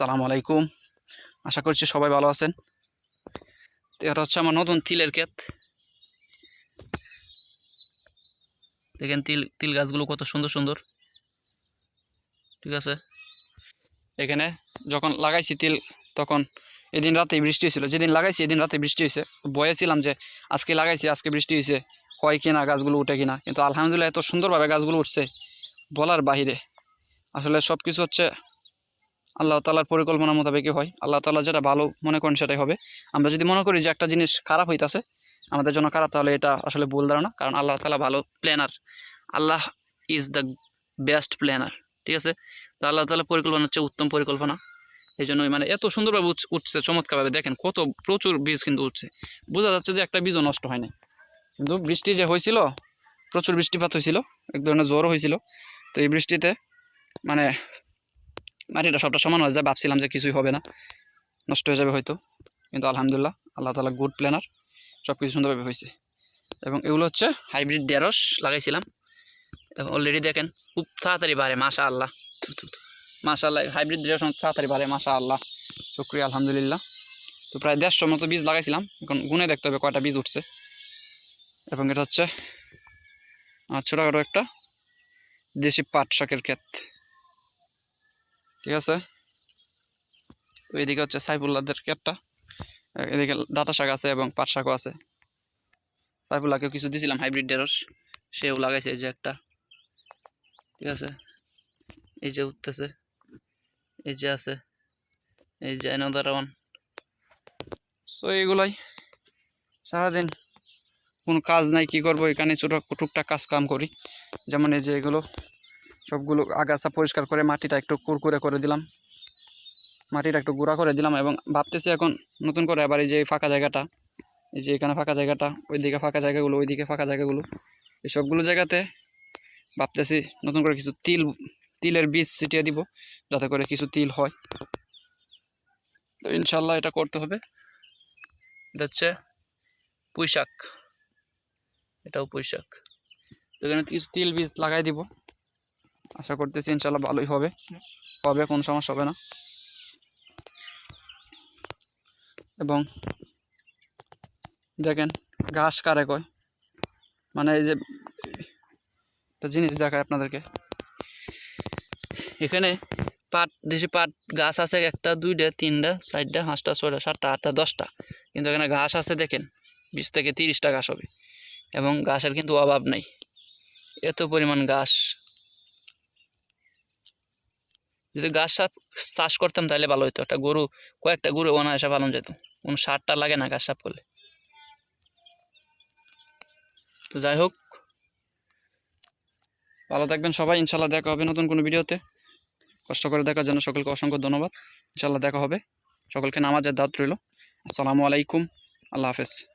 সালাম আলাইকুম। আশা করছি সবাই ভালো আছেন। তো এটা হচ্ছে আমার নতুন তিলের ক্ষেত। দেখেন তিল তিল গাছগুলো কত সুন্দর সুন্দর। ঠিক আছে? এখানে যখন লাগাইছি তিল, তখন এদিন রাতে বৃষ্টি হয়েছিল। যেদিন লাগাইছি, এদিন রাতে বৃষ্টি হয়েছে। বয়েছিলাম যে আজকে লাগাইছি, আজকে বৃষ্টি হয়েছে। হয় কিনা গাছগুলো উঠে কিনা। কিন্তু আলহামদুলিল্লাহ এত সুন্দরভাবে গাছগুলো উঠছে বলার বাহিরে। আসলে সব কিছু হচ্ছে আল্লাহ তালার পরিকল্পনা মোতাবেকই হয়। আল্লাহ তালা যেটা ভালো মনে করেন সেটাই হবে। আমরা যদি মনে করি যে একটা জিনিস খারাপ হইতাছে, আমাদের জন্য খারাপ, তাহলে এটা আসলে ভুল ধারণা, কারণ আল্লাহ তালা ভালো planner Allah is the best planner ঠিক আছে? তো আল্লাহ তালা পরিকল্পনা হচ্ছে উত্তম পরিকল্পনা। এই জন্যই মানে এত সুন্দরভাবে উঠ- উঠছে, চমৎকারভাবে দেখেন কত প্রচুর বীজ কিন্তু উঠছে। বোঝা যাচ্ছে যে একটা বীজও নষ্ট হয় না কিন্তু বৃষ্টি যে হয়েছিল প্রচুর বৃষ্টিপাত হয়েছিল এক ধরনের জ্বরও হয়েছিল তো এই বৃষ্টিতে মানে মাটিটা সবটা সমান হয়ে যায়, ভাবছিলাম যে কিছুই হবে না, নষ্ট হয়ে যাবে হয়তো। কিন্তু আলহামদুলিল্লাহ, আল্লাহ তালা গুড প্ল্যানার সব কিছু সুন্দরভাবে হয়েছে। এবং এগুলো হচ্ছে হাইব্রিড ডেরস লাগাইছিলাম। এবং অলরেডি দেখেন, খুব তাড়াতাড়ি বাড়ে মাশা আল্লাহ মাশা আল্লাহ হাইব্রিড অনেক তাড়াতাড়ি বাড়ে মাশা আল্লাহ শুক্রিয়া, আলহামদুলিল্লাহ। তো প্রায় দেড়শো মতো বীজ লাগাইছিলাম, এখন গুনে দেখতে হবে কয়টা বীজ উঠছে। এবং এটা হচ্ছে ছোটোখাটো একটা দেশি পাট শাকের ক্ষেত। ঠিক আছে? তো এদিকে হচ্ছে সাইফুল্লাহদের ক্ষেতটা এদিকে ডাটা শাক আছে এবং পাট শাকও আছে। সাইফুল্লাহকে কিছু দিয়েছিলাম হাইব্রিড ঢেঁড়স, সেও লাগাইছে এই যে একটা। ঠিক আছে? এই যে উঠতেছে, এই যে আছে, এই যে অ্যানাদার ওয়ান তো এইগুলাই। সারাদিন কোনো কাজ নাই, কি করব? এখানে ছোটো টুকটাক কাজ কাম করি। যেমন এই যে এগুলো। সবগুলো আগাছা পরিষ্কার করে মাটিটা একটু কুরকুরে করে দিলাম। মাটিটা একটু গুঁড়া করে দিলাম এবং ভাবতেছি এখন নতুন করে আবার এই যে ফাঁকা জায়গাটা, এই যে এখানে ফাঁকা জায়গাটা, ওইদিকে ফাঁকা জায়গাগুলো, ওইদিকে ফাঁকা জায়গাগুলো, এই সবগুলো জায়গাতে ভাবতেছি নতুন করে কিছু তিল, তিলের বীজ ছিটিয়ে দিব যাতে করে কিছু তিল হয়। তো ইনশাল্লাহ এটা করতে হবে। এটা হচ্ছে পুঁই শাক এটাও পুঁই শাক তো এখানে কিছু তিল বীজ লাগাই দিব। আশা করতেছি ইনশাল্লাহ ভালোই হবে। হবে, কোনো সমস্যা হবে না। এবং দেখেন ঘাস কারে কয়? মানে এই যে জিনিস দেখায় আপনাদেরকে। এখানে পাট, দেশি পাট গাছ আছে একটা, দুইটা, তিনটা, চারটা, পাঁচটা, ছয়টা, সাতটা, আটটা, দশটা। কিন্তু এখানে ঘাস আছে দেখেন, বিশ থেকে তিরিশটা ঘাস হবে। এবং ঘাসের কিন্তু অভাব নেই। এত পরিমাণ ঘাস যদি গাছ সাপ চাষ করতাম তাহলে ভালো হতো একটা গরু, কয়েকটা গরু অনায়াসে পালন যেত। কোনো সারটা লাগে না গাছ সাপ করলে। তো যাই হোক। ভালো থাকবেন সবাই। ইনশাল্লাহ দেখা হবে নতুন কোনো ভিডিওতে। কষ্ট করে দেখার জন্য সকলকে অসংখ্য ধন্যবাদ। ইনশাল্লাহ দেখা হবে। সকলকে নামাজের দাঁত রইল। আসসালামু আলাইকুম। আল্লাহ হাফেজ।